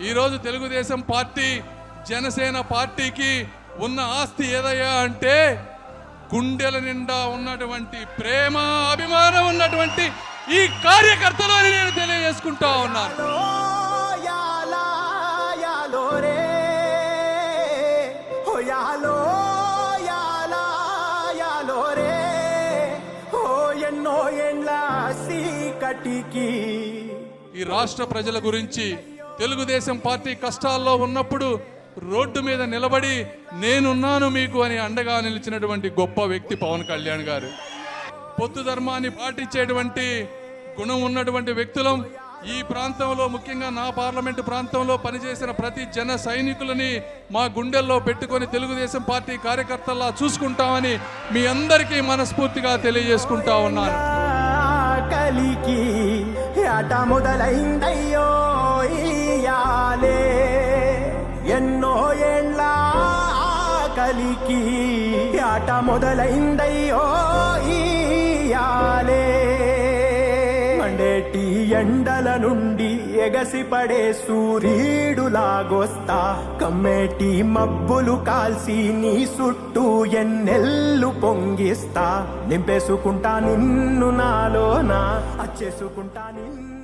ఈరోజు తెలుగుదేశం పార్టీ జనసేన పార్టీకి ఉన్న ఆస్తి ఏదయ్యా అంటే గుండెల నిండా ఉన్నటువంటి ప్రేమ అభిమానం ఉన్నటువంటి ఈ కార్యకర్తలు అని నేను తెలియజేసుకుంటా ఉన్నాను. యాలా ఓ యాలో యాలా ఈ రాష్ట్ర ప్రజల గురించి తెలుగుదేశం పార్టీ కష్టాల్లో ఉన్నప్పుడు రోడ్డు మీద నిలబడి నేనున్నాను మీకు అని అండగా నిలిచినటువంటి గొప్ప వ్యక్తి పవన్ కళ్యాణ్ గారు. పొత్తు ధర్మాన్ని పాటించేటువంటి గుణం ఉన్నటువంటి వ్యక్తులం. ఈ ప్రాంతంలో ముఖ్యంగా నా పార్లమెంటు ప్రాంతంలో పనిచేసిన ప్రతి జన సైనికులని మా గుండెల్లో పెట్టుకొని తెలుగుదేశం పార్టీ కార్యకర్తల్లా చూసుకుంటామని మీ అందరికీ మనస్ఫూర్తిగా తెలియజేసుకుంటా ఉన్నాను. కలికి ఆట మొదలైందయ్యో కాలే ఎన్నో ఏండ్ల కలికి ఆట మొదలైందయ్యో ఈయాలే మండేటి ఎండల నుండి ఎగసిపడే సూర్యుడులాగొస్తా కమ్మేటి మబ్బులు కాల్సి నీ చుట్టూ ఎన్నెల్లు పొంగిస్తా. నింపేసుకుంటా నిన్ను నాలోనా అచ్చేసుకుంటా నిన్ను